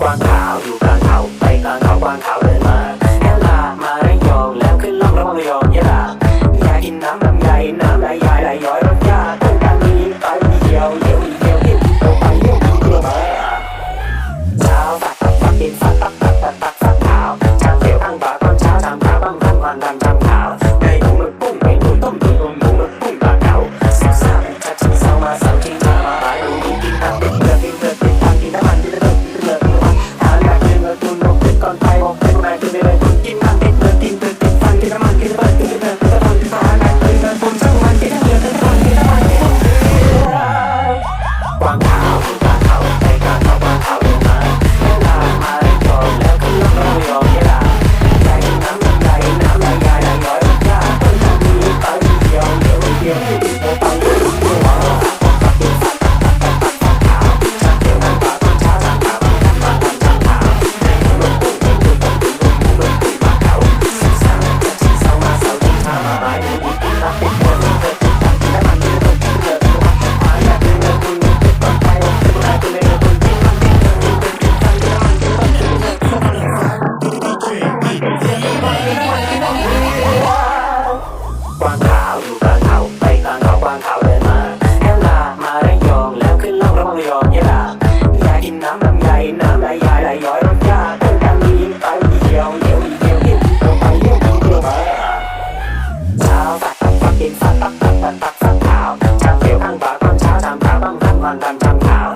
กวางขาวอยู่กลางเขาไปกลางเขากวางขาวเลยมา วางขาวอยู่กลางขาไปกลางขาวางขาวเลยมาแค่ลามาระยองแล้วขึ้นล่องระมังรยองยะลายากินน้ำลำไยน้ำลายยายลายย้อยรถยาต้นกันนี้ไปเดียวเดียวเดียวเดียวเดียวไปเดียวเดียวไปเช้าตักตักตักกินตักตักตักตักตักขาวจำเขียวข้างปาก่อนเช้าจำขาวบ้างทั้งวันจำจำขาว